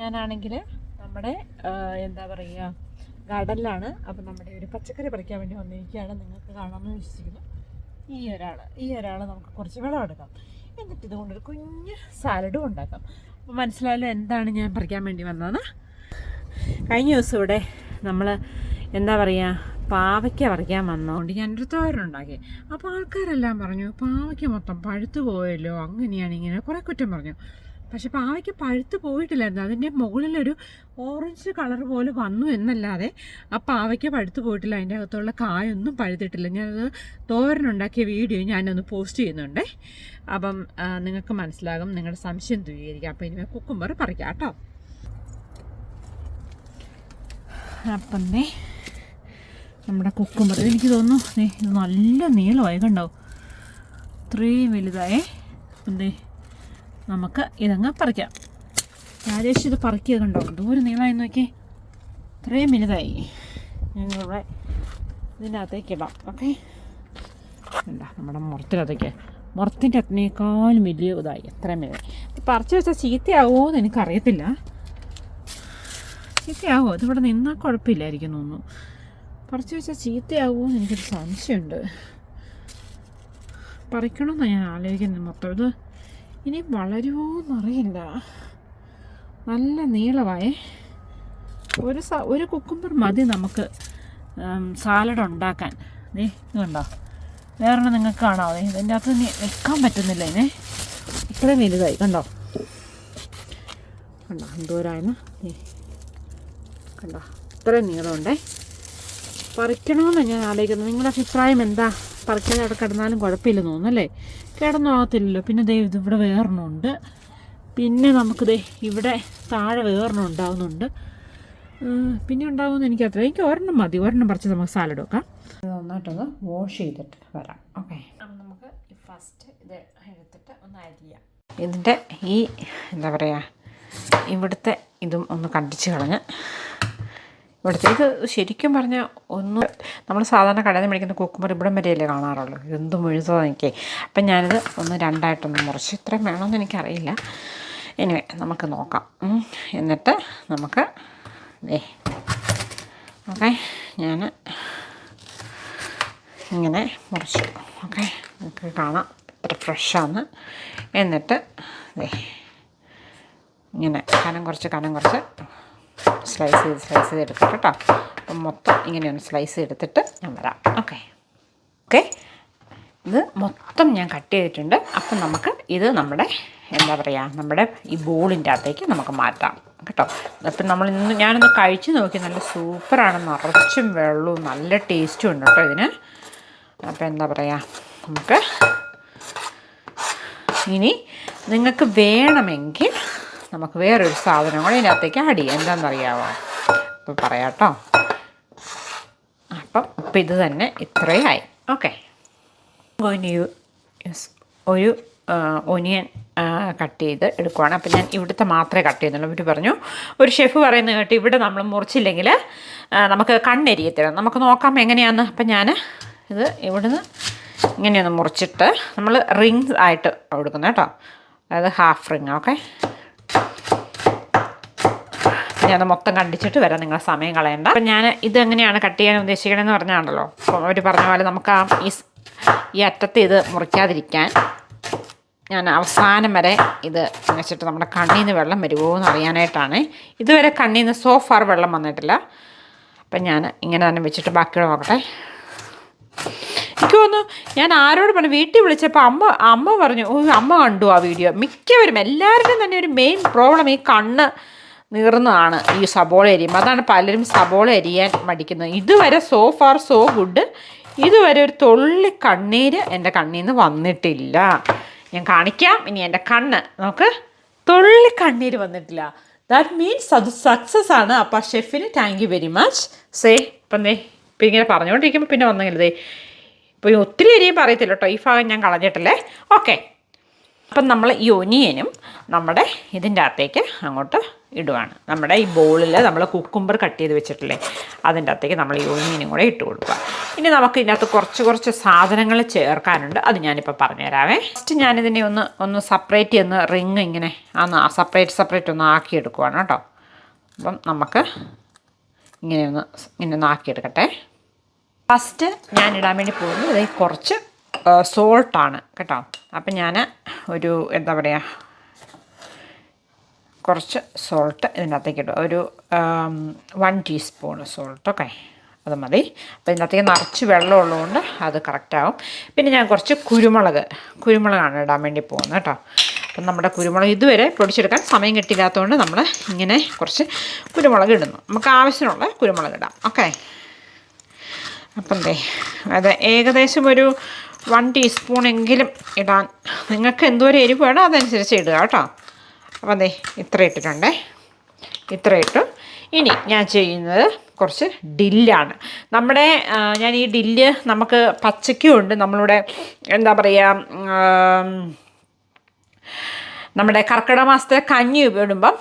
ഞാനാണെങ്കിൽ നമ്മുടെ എന്താ പറയുക ഗാർഡനിലാണ് അപ്പം നമ്മുടെ ഒരു പച്ചക്കറി പറിക്കാൻ വേണ്ടി വന്നിരിക്കുകയാണ്. നിങ്ങൾക്ക് കാണാമെന്ന് വിശ്വസിക്കുന്നു. ഈ ഒരാൾ ഈ ഒരാൾ നമുക്ക് കുറച്ച് വെള്ളം എടുക്കാം. എന്നിട്ട് ഇതുകൊണ്ടൊരു കുഞ്ഞ് സാലഡും ഉണ്ടാക്കാം. അപ്പോൾ മനസ്സിലായാലും എന്താണ് ഞാൻ പറിക്കാൻ വേണ്ടി വന്നതെന്ന്. കഴിഞ്ഞ ദിവസം ഇവിടെ നമ്മൾ എന്താ പറയുക പാവയ്ക്ക പറിക്കാൻ വന്നതുകൊണ്ട് ഞാനൊരു തോരനുണ്ടാക്കി അപ്പോൾ ആൾക്കാരെല്ലാം പറഞ്ഞു പാവയ്ക്ക മൊത്തം പഴുത്തു പോയല്ലോ അങ്ങനെയാണ് ഇങ്ങനെ കുറേ കുറ്റം പറഞ്ഞു. പക്ഷെ പാവയ്ക്ക് പഴുത്ത് പോയിട്ടില്ലായിരുന്നു. അതിന്റെ മുകളിലൊരു ഓറഞ്ച് കളർ പോലെ വന്നു എന്നല്ലാതെ ആ പാവയ്ക്ക് പഴുത്ത് പോയിട്ടില്ല. അതിന്റെ അകത്തുള്ള കായൊന്നും പഴുത്തിട്ടില്ല. ഞാനത് തോരനുണ്ടാക്കിയ വീഡിയോ ഞാനൊന്ന് പോസ്റ്റ് ചെയ്യുന്നുണ്ടേ. അപ്പം നിങ്ങൾക്ക് മനസ്സിലാകും നിങ്ങളുടെ സംശയം ദൂരീകരിക്കാം. അപ്പോൾ ഇനിമേ കുക്കുംബർ പറിക്കാം കേട്ടോ. അപ്പം നമ്മുടെ കുക്കുംബർ എനിക്ക് തോന്നുന്നു നല്ല നീളമായി കണ്ടോ? ഇത്രയും വലുതായേ. ദേ നമുക്ക് ഇതങ്ങ് പറിക്കാം. രാജേഷ് ഇത് പറിക്കുക കണ്ടോ? ദൂരം നീളമായി നോക്കി. ഇത്രയും വലുതായി. ഞങ്ങളുടെ ഇതിന്റെ അകത്തേക്ക് ഇടാം. ഓക്കെ? എന്താ നമ്മുടെ മുറത്തിനകത്തേക്ക്. മുറത്തിന്റെ അത്തിനേക്കാളും വലിയ ഇതായി. എത്രയും വലുതായി. പറിച്ചു വെച്ചാൽ ചീത്തയാവുമോ എന്ന് എനിക്കറിയത്തില്ല. ചീത്തയാവുമോ ഇതിവിടെ നിന്നാൽ കുഴപ്പമില്ലായിരിക്കും തോന്നുന്നു. പറിച്ചു വെച്ചാൽ ചീത്തയാവുമോ എന്ന് എനിക്കൊരു സംശയമുണ്ട്. പറിക്കണമെന്നാണ് ഞാൻ ആലോചിക്കുന്നത് മൊത്തം. ഇത് ഇനി വളരുമോ എന്നറിയില്ല. നല്ല നീളമായേ ഒരു സ ഒരു കുക്കുംബർ മതി നമുക്ക് സാലഡ് ഉണ്ടാക്കാൻ. നീ ഇതുണ്ടോ കണ്ടോ? വേറെ നിങ്ങൾക്ക് കാണാവേ. ഇതിന്റെ അകത്ത് നിൽക്കാൻ പറ്റുന്നില്ല ഇതിനെ ഇത്രയും വലുതായി. കണ്ടോ? കണ്ടോ? എന്തോരായെന്ന് കണ്ടോ? ഇത്രയും നീളമുണ്ടേ. പറിക്കണമെന്നാണ് ഞാൻ ആലോചിക്കുന്നത്. നിങ്ങളുടെ അഭിപ്രായം എന്താ? പറിക്കാതെ അവിടെ കിടന്നാലും കുഴപ്പമില്ലെന്ന് തോന്നുന്നല്ലേ കിടന്നു പോകത്തില്ലല്ലോ പിന്നെ ദേ ഇത് ഇവിടെ വേറെണ്ണമുണ്ട് പിന്നെ നമുക്ക് ദേ ഇവിടെ താഴെ വേറെണ്ണം ഉണ്ടാവുന്നുണ്ട്. പിന്നെ ഉണ്ടാവുമെന്ന് അത്ര എനിക്ക് ഒരെണ്ണം മതി. ഒരെണ്ണം പറിച്ച് നമുക്ക് സാലഡ് വെക്കാം. നന്നായിട്ടൊന്ന് വാഷ് ചെയ്തിട്ട് വരാം. ഓക്കെ നമുക്ക് ഫസ്റ്റ് ഇത് എടുത്തിട്ട് ഒന്ന് അരിയാം. ഇതിന്റെ ഈ എന്താ പറയുക ഇവിടുത്തെ ഇതും ഒന്ന് കണ്ടിച്ച് കളഞ്ഞ് ഇവിടുത്തെ ഇത് ശരിക്കും പറഞ്ഞാൽ ഒന്നും നമ്മൾ സാധാരണ കടയിൽ നിന്ന് മേടിക്കുന്ന കുക്കുമ്പർ ഇവിടം വരെയല്ലേ കാണാറുള്ളൂ. എന്തും മുഴുത്തതാണ് എനിക്ക് അപ്പം ഞാനിത് ഒന്ന് രണ്ടായിട്ടൊന്ന് മുറിച്ച് ഇത്രയും വേണമെന്ന് എനിക്കറിയില്ല. എനിവേ നമുക്ക് നോക്കാം. എന്നിട്ട് നമുക്ക് ദേ ഓക്കെ ഞാൻ ഇങ്ങനെ മുറിച്ചു. ഓക്കെ നമുക്ക് കാണാം. ഇത്ര ഫ്രഷാണ് എന്നിട്ട് ഇങ്ങനെ കനം കുറച്ച് കനം കുറച്ച്. സ്ലൈസ് ചെയ്ത് സ്ലൈസ് ചെയ്ത് എടുക്കാം കേട്ടോ അപ്പം മൊത്തം ഇങ്ങനെ ഒന്ന് സ്ലൈസ് ചെയ്തെടുത്തിട്ട് ഞാൻ വരാം. ഓക്കെ ഓക്കെ ഇത് മൊത്തം ഞാൻ കട്ട് ചെയ്തിട്ടുണ്ട്. അപ്പം നമുക്ക് ഇത് നമ്മുടെ എന്താ പറയുക നമ്മുടെ ഈ ബോളിന്റെ അകത്തേക്ക് നമുക്ക് മാറ്റാം. കേട്ടോ? അപ്പം നമ്മൾ ഇന്ന് ഞാനൊന്ന് കഴിച്ച് നോക്കി. നല്ല സൂപ്പറാണ് നിറച്ചും വെള്ളവും നല്ല ടേസ്റ്റും ഉണ്ട് കേട്ടോ ഇതിന്. അപ്പം എന്താ പറയുക നമുക്ക് ഇനി നിങ്ങൾക്ക് വേണമെങ്കിൽ നമുക്ക് വേറൊരു സാധനം കൂടെ ഇതിനകത്തേക്ക് ആഡ് ചെയ്യാം. എന്താണെന്നറിയാമോ അപ്പം പറയാം കേട്ടോ അപ്പം ഇപ്പം ഇത് തന്നെ ഇത്രയായി ഓക്കെ ഒരു ഒനിയൻ കട്ട് ചെയ്ത് എടുക്കുവാണ്. അപ്പം ഞാൻ ഇവിടുത്തെ മാത്രമേ കട്ട് ചെയ്യുന്നുള്ളൂ. ഇവർ പറഞ്ഞു ഒരു ഷെഫ് പറയുന്നത് കേട്ട് ഇവിടെ നമ്മൾ മുറിച്ചില്ലെങ്കിൽ നമുക്ക് കണ്ണെരിയത്തില്ല. നമുക്ക് നോക്കാം എങ്ങനെയാണെന്ന് അപ്പം ഞാൻ ഇത് ഇവിടുന്ന് ഇങ്ങനെയൊന്ന് മുറിച്ചിട്ട് നമ്മൾ റിങ്സ് ആയിട്ട് കൊടുക്കുന്നത് കേട്ടോ. അതായത് ഹാഫ് റിങ് ഓക്കെ ഞാൻ മൊത്തം കണ്ടിച്ചിട്ട് വരാം. നിങ്ങളെ സമയം കളയണ്ട. അപ്പം ഞാൻ ഇത് എങ്ങനെയാണ് കട്ട് ചെയ്യാൻ ഉദ്ദേശിക്കണമെന്ന് പറഞ്ഞാണല്ലോ. അവർ പറഞ്ഞ പോലെ നമുക്ക് ആ ഈ ഈ അറ്റത്ത് ഇത് മുറിക്കാതിരിക്കാൻ ഞാൻ അവസാനം വരെ ഇത് വെച്ചിട്ട് നമ്മുടെ കണ്ണിൽ നിന്ന് വെള്ളം വരുമോ എന്ന് അറിയാനായിട്ടാണ്. ഇതുവരെ കണ്ണിൽ നിന്ന് സോ ഫാർ വെള്ളം വന്നിട്ടില്ല. അപ്പം ഞാൻ ഇങ്ങനെ തന്നെ വെച്ചിട്ട് ബാക്കിയുള്ള നോക്കട്ടെ. എനിക്ക് തോന്നുന്നു ഞാൻ ആരോട് പറഞ്ഞു വീട്ടിൽ വിളിച്ചപ്പോൾ അമ്മ അമ്മ പറഞ്ഞു ഓ അമ്മ കണ്ടു ആ വീഡിയോ. മിക്കവരും എല്ലാവരുടെയും തന്നെ ഒരു മെയിൻ പ്രോബ്ലം ഈ കണ്ണ് നീറുന്നതാണ് ഈ സബോള എരിയുമ്പോൾ അതാണ് പലരും സബോള എരിയാൻ മടിക്കുന്നത്. ഇതുവരെ സോ ഫാർ സോ ഗുഡ് ഇതുവരെ ഒരു തുള്ളി കണ്ണീര് എന്റെ കണ്ണിൽ നിന്ന് വന്നിട്ടില്ല. ഞാൻ കാണിക്കാം. ഇനി എന്റെ കണ്ണ്. നമുക്ക് തുള്ളി കണ്ണീര് വന്നിട്ടില്ല. ദാറ്റ് മീൻസ് അത് സക്സസ് ആണ്. അപ്പോൾ ഷെഫിന് thank you very much say ഇപ്പം ദേ ഇപ്പം ഇങ്ങനെ പറഞ്ഞുകൊണ്ടിരിക്കുമ്പോൾ പിന്നെ വന്നെങ്കിൽ ദേ ഇപ്പോൾ ഒത്തിരി അരിയും പറയത്തില്ല കേട്ടോ. ഈ ഭാഗം ഞാൻ കളഞ്ഞിട്ടല്ലേ? ഓക്കെ അപ്പം നമ്മൾ ഈ ഒനിയനും നമ്മുടെ ഇതിന്റെ അകത്തേക്ക് അങ്ങോട്ട് ഇടുവാണ്. നമ്മുടെ ഈ ബോളിൽ നമ്മൾ കുക്കുംബർ കട്ട് ചെയ്ത് വെച്ചിട്ടില്ലേ അതിന്റെ അകത്തേക്ക് നമ്മൾ ഈ ഒഴിമീനും കൂടെ ഇട്ട് കൊടുക്കുക. ഇനി നമുക്ക് ഇതിനകത്ത് കുറച്ച് കുറച്ച് സാധനങ്ങൾ ചേർക്കാനുണ്ട്. അത് ഞാനിപ്പോൾ പറഞ്ഞുതരാവേ ഫസ്റ്റ് ഞാനിതിനെ ഒന്ന് ഒന്ന് സെപ്പറേറ്റ് ഒന്ന് റിങ് ഇങ്ങനെ ഒന്ന് സെപ്പറേറ്റ് സെപ്പറേറ്റ് ഒന്ന് ആക്കി എടുക്കുവാണ് കേട്ടോ. അപ്പം നമുക്ക് ഇങ്ങനെ ഒന്ന് ഇങ്ങനെ ഒന്ന് ആക്കിയെടുക്കട്ടെ ഫസ്റ്റ് ഞാൻ ഇടാൻ വേണ്ടി പോകുന്നത് കുറച്ച് സോൾട്ടാണ് കേട്ടോ. അപ്പം ഞാൻ ഒരു എന്താ പറയുക കുറച്ച് സോൾട്ട് ഇതിനകത്തേക്ക് ഇടും ഒരു വൺ ടീസ്പൂൺ സോൾട്ട് ഓക്കെ അത് മതി. അപ്പോൾ ഇതിനകത്തേക്ക് നിറച്ച് വെള്ളം ഉള്ളതുകൊണ്ട് അത് കറക്റ്റാവും പിന്നെ ഞാൻ കുറച്ച് കുരുമുളക് കുരുമുളകാണ് ഇടാൻ വേണ്ടി പോകുന്നത് കേട്ടോ. അപ്പം നമ്മുടെ കുരുമുളക് ഇതുവരെ പൊടിച്ചെടുക്കാൻ സമയം കിട്ടില്ലാത്തതുകൊണ്ട് നമ്മൾ ഇങ്ങനെ കുറച്ച് കുരുമുളക് ഇടുന്നു. നമുക്ക് ആവശ്യമുള്ള കുരുമുളക് ഇടാം ഓക്കെ അപ്പം ദേ അത് ഏകദേശം ഒരു വൺ ടീസ്പൂണെങ്കിലും ഇടാൻ നിങ്ങൾക്ക് എന്തോരം എരിവ് വേണോ അതനുസരിച്ച് ഇടുക കേട്ടോ. അപ്പം അതെ ഇത്ര ഇട്ടിട്ടുണ്ടേ. ഇത്ര ഇട്ടു. ഇനി ഞാൻ ചെയ്യുന്നത് കുറച്ച് ഡില്ലാണ്. നമ്മുടെ ഞാൻ ഈ ഡില്ല് നമുക്ക് പച്ചയ്ക്കും ഉണ്ട്. നമ്മളിവിടെ എന്താ പറയുക നമ്മുടെ കർക്കിടക മാസത്തെ കഞ്ഞി ഇടുമ്പം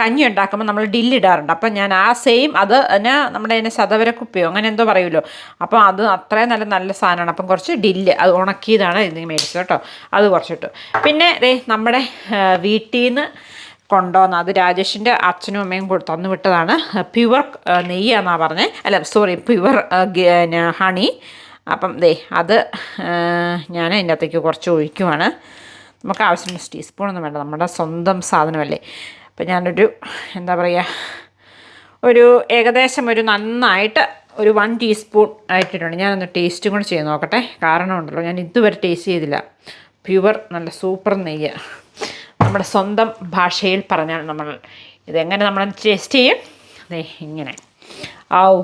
കഞ്ഞി ഉണ്ടാക്കുമ്പോൾ നമ്മൾ ഡില്ലിടാറുണ്ട്. അപ്പം ഞാൻ ആ സെയിം അത് തന്നെ നമ്മുടെ അതിനെ ശതവരക്കുപ്പിയോ അങ്ങനെ എന്തോ പറയുമല്ലോ. അപ്പം അത് അത്രയും നല്ല നല്ല സാധനമാണ്. അപ്പം കുറച്ച് ഡില്ല് അത് ഉണക്കിയതാണ് ഇതിന് മേടിച്ചത് കേട്ടോ. അത് കുറച്ചിട്ടു. പിന്നെ ദേ നമ്മുടെ വീട്ടിൽ നിന്ന് കൊണ്ടുവന്ന അത് രാജേഷിന്റെ അച്ഛനും അമ്മയും കൊടു തന്നു വിട്ടതാണ് പ്യുവർ നെയ്യാന്നാണ് പറഞ്ഞത് അല്ല സോറി പ്യുവർ ഹണി അപ്പം ദേ അത് ഞാൻ അതിന്റെ അകത്തേക്ക് കുറച്ച് ഒഴിക്കുവാണ്. നമുക്ക് ആവശ്യമുള്ള ടീസ്പൂണൊന്നും വേണ്ട. നമ്മുടെ സ്വന്തം സാധനമല്ലേ. അപ്പം ഞാനൊരു എന്താ പറയുക ഒരു ഏകദേശം ഒരു നന്നായിട്ട് ഒരു വൺ ടീസ്പൂൺ ആയിട്ടിട്ടുണ്ട്. ഞാനൊന്ന് ടേസ്റ്റും കൂടെ ചെയ്ത് നോക്കട്ടെ. കാരണം ഉണ്ടല്ലോ ഞാൻ ഇതുവരെ ടേസ്റ്റ് ചെയ്തില്ല. പ്യുവർ നല്ല സൂപ്പർ നെയ്യ്. നമ്മുടെ സ്വന്തം ഭാഷയിൽ പറഞ്ഞാൽ നമ്മൾ ഇതെങ്ങനെ നമ്മൾ ടേസ്റ്റ് ചെയ്യും? അതെ ഇങ്ങനെ. ആവു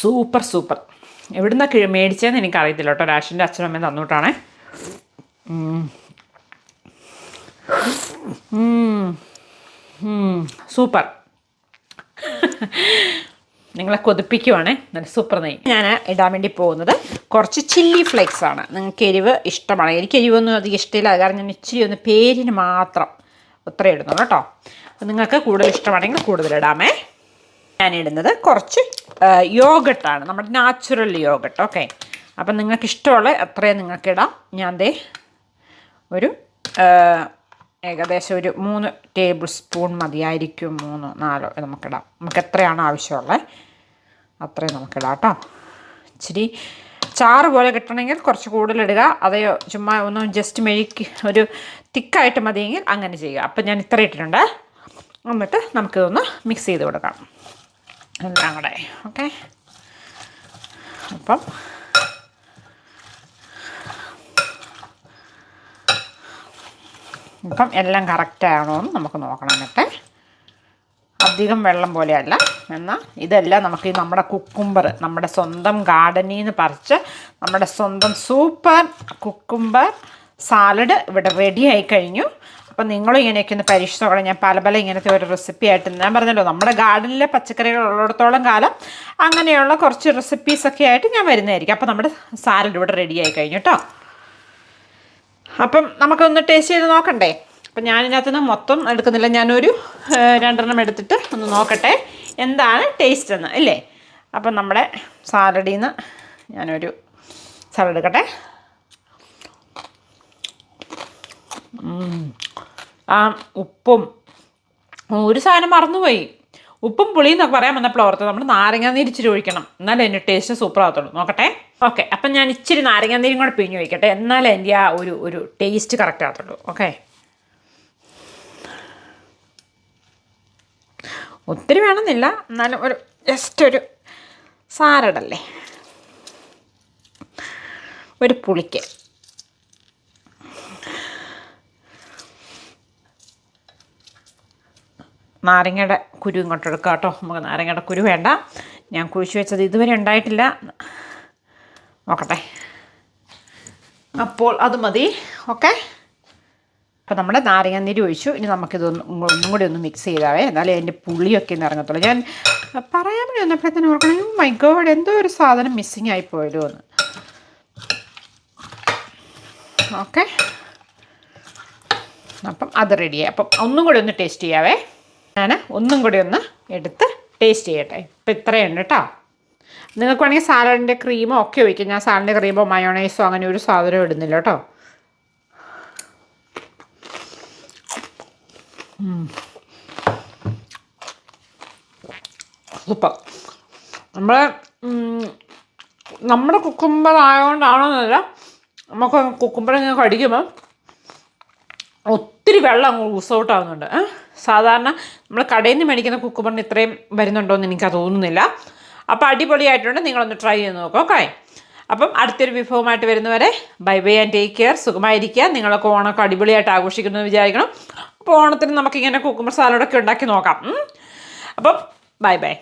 സൂപ്പർ സൂപ്പർ എവിടുന്ന കിഴ മേടിച്ചതെന്ന് എനിക്കറിയത്തില്ല കേട്ടോ. രാഷിന്റെ അച്ഛനും അമ്മയും തന്നുവിട്ടാണേ സൂപ്പർ. നിങ്ങളെ കൊതിപ്പിക്കുവാണേ. നല്ല സൂപ്പർ നെയ് ഞാൻ ഇടാൻ വേണ്ടി പോകുന്നത് കുറച്ച് ചില്ലി ഫ്ലേക്സ് ആണ്. നിങ്ങൾക്ക് എരിവ് ഇഷ്ടമാണ്. എനിക്ക് എരിവൊന്നും അധികം ഇഷ്ടമില്ല. കാരണം ഞാൻ ഇച്ചിരി ഒന്ന് പേരിന് മാത്രം ഒത്ര ഇടുന്നു കേട്ടോ നിങ്ങൾക്ക് കൂടുതൽ ഇഷ്ടമാണെങ്കിൽ കൂടുതൽ ഇടാമേ. ഞാൻ ഇടുന്നത് കുറച്ച് യോഗട്ടാണ്. നമ്മുടെ നാച്ചുറൽ യോഗട്ട്. ഓക്കെ അപ്പം നിങ്ങൾക്ക് ഇഷ്ടമുള്ള അത്രയും നിങ്ങൾക്ക് ഇടാം ഞാൻ ദേ ഒരു ഏകദേശം ഒരു മൂന്ന് ടേബിൾ സ്പൂൺ മതിയായിരിക്കും. മൂന്നോ നാലോ നമുക്കിടാം. നമുക്ക് എത്രയാണ് ആവശ്യമുള്ളത് അത്രയും നമുക്കിടാം കേട്ടോ. ഇച്ചിരി ചാറ് പോലെ കിട്ടണമെങ്കിൽ കുറച്ച് കൂടുതൽ ഇടുക. അതെയോ ചുമ്മാ ഒന്ന് ജസ്റ്റ് മെഴുക്കി ഒരു തിക്കായിട്ട് മതിയെങ്കിൽ അങ്ങനെ ചെയ്യുക. അപ്പം ഞാൻ ഇത്ര ഇട്ടിട്ടുണ്ട്. എന്നിട്ട് നമുക്കിതൊന്ന് മിക്സ് ചെയ്ത് കൊടുക്കാം. എല്ലാം കൂടെ ഓക്കെ. അപ്പം ഇപ്പം എല്ലാം കറക്റ്റാണോ എന്ന് നമുക്ക് നോക്കണം എന്നിട്ട്. അധികം വെള്ളം പോലെയല്ല. എന്നാൽ ഇതെല്ലാം നമുക്ക് ഈ നമ്മുടെ കുക്കുംബർ നമ്മുടെ സ്വന്തം ഗാർഡനിൽ നിന്ന് പറിച്ച് നമ്മുടെ സ്വന്തം സൂപ്പർ കുക്കുംബർ സാലഡ് ഇവിടെ റെഡി ആയി കഴിഞ്ഞു. അപ്പം നിങ്ങളും ഇങ്ങനെയൊക്കെ ഒന്ന് പരീക്ഷിച്ച് നോക്കണം. ഞാൻ പല പല ഇങ്ങനത്തെ ഒരു റെസിപ്പി ആയിട്ട് ഞാൻ പറഞ്ഞല്ലോ നമ്മുടെ ഗാർഡനിലെ പച്ചക്കറികൾ ഉള്ളിടത്തോളം കാലം അങ്ങനെയുള്ള കുറച്ച് റെസിപ്പീസൊക്കെ ആയിട്ട് ഞാൻ വരുന്നതായിരിക്കും. അപ്പം നമ്മുടെ സാലഡ് ഇവിടെ റെഡി ആയി കഴിഞ്ഞു കേട്ടോ അപ്പം നമുക്കൊന്ന് ടേസ്റ്റ് ചെയ്ത് നോക്കണ്ടേ? അപ്പം ഞാനിതിനകത്ത് നിന്ന് മൊത്തം എടുക്കുന്നില്ല. ഞാനൊരു രണ്ടെണ്ണം എടുത്തിട്ട് ഒന്ന് നോക്കട്ടെ. എന്താണ് ടേസ്റ്റ് എന്ന് അല്ലേ അപ്പം നമ്മുടെ സാലഡിൽ നിന്ന് ഞാനൊരു സാലഡ് എടുക്കട്ടെ. ആ ഉപ്പും ഒരു സാധനം മറന്നുപോയി. ഉപ്പും പുളിയും എന്നൊക്കെ പറയാൻ വന്നപ്പോൾ ഓർത്ത് നമ്മൾ നാരങ്ങാനീര് ഇച്ചിരി ഒഴിക്കണം. എന്നാലേ എന്റെ ടേസ്റ്റ് സൂപ്പർ ആകത്തുള്ളൂ നോക്കട്ടെ. ഓക്കെ അപ്പം ഞാൻ ഇച്ചിരി നാരങ്ങാനീരും കൂടെ പിഴിഞ്ഞ് ഒഴിക്കട്ടെ. എന്നാലേ എന്റെ ആ ഒരു ഒരു ടേസ്റ്റ് കറക്റ്റ് ആകത്തുള്ളൂ. ഓക്കെ ഒത്തിരി വേണമെന്നില്ല. എന്നാലും ഒരു ജസ്റ്റ് ഒരു സാരടല്ലേ ഒരു പുളിക്ക്. നാരങ്ങയുടെ കുരു ഇങ്ങോട്ട് എടുക്കാം കേട്ടോ. നമുക്ക് നാരങ്ങയുടെ കുരു വേണ്ട. ഞാൻ കുഴിച്ചു വെച്ചത് ഇതുവരെ ഉണ്ടായിട്ടില്ല. നോക്കട്ടെ. അപ്പോൾ അത് മതി. ഓക്കെ. അപ്പോൾ നമ്മുടെ നാരങ്ങ നാരങ്ങാനീര് ഒഴിച്ചു. ഇനി നമുക്കിതൊന്നും ഒന്നും കൂടി ഒന്ന് മിക്സ് ചെയ്താവേ. എന്നാലേ അതിന്റെ പുളിയൊക്കെ ഒന്ന് ഇറങ്ങത്തുള്ളൂ. ഞാൻ പറയാൻ വേണ്ടി വന്നപ്പോഴത്തേനും ഓർക്കണം. മൈ ഗോഡ് എന്തോ ഒരു സാധനം മിസ്സിങ് ആയിപ്പോയല്ലോ എന്ന്. ഓക്കെ. അപ്പം അത് റെഡിയായി അപ്പം ഒന്നും കൂടി ഒന്ന് ടേസ്റ്റ് ചെയ്യാവേ. ഞാൻ ഒന്നും കൂടി ഒന്ന് എടുത്ത് ടേസ്റ്റ് ചെയ്യട്ടെ. ഇപ്പം ഇത്രയുണ്ട് കേട്ടോ നിങ്ങൾക്ക് വേണമെങ്കിൽ സാലഡിന്റെ ക്രീമോ ഒക്കെ ഒഴിക്കും. ഞാൻ സാലഡിന്റെ ക്രീമോ മയോണൈസോ അങ്ങനെ ഒരു സാധനവും ഇടുന്നില്ല കേട്ടോ സൂപ്പർ. നമ്മൾ നമ്മുടെ കുക്കുംബർ ആയതുകൊണ്ടാണോന്നല്ല നമുക്ക് കുക്കുംബർ ഇങ്ങനെ കടിക്കുമ്പോൾ ഒത്തിരി വെള്ളം അങ്ങ് ലൂസ് ഔട്ട് ആവുന്നുണ്ട്. ഏ? സാധാരണ നമ്മൾ കടയിൽ നിന്ന് മേടിക്കുന്ന കുക്കുംബറിന് ഇത്രയും വരുന്നുണ്ടോ എന്ന് എനിക്ക് തോന്നുന്നില്ല. അപ്പോൾ അടിപൊളിയായിട്ടുണ്ട്. നിങ്ങളൊന്ന് ട്രൈ ചെയ്ത് നോക്കാം ഓക്കെ അപ്പം അടുത്തൊരു വിഭവമായിട്ട് വരുന്നവരെ bye bye and take care സുഖമായിരിക്കുക. നിങ്ങളൊക്കെ ഓണമൊക്കെ അടിപൊളിയായിട്ട് ആഘോഷിക്കുന്നു വിചാരിക്കണം. അപ്പോൾ ഓണത്തിന് നമുക്കിങ്ങനെ കുക്കുമ്പർ സാലഡൊക്കെ ഉണ്ടാക്കി നോക്കാം. അപ്പം ബൈ ബൈ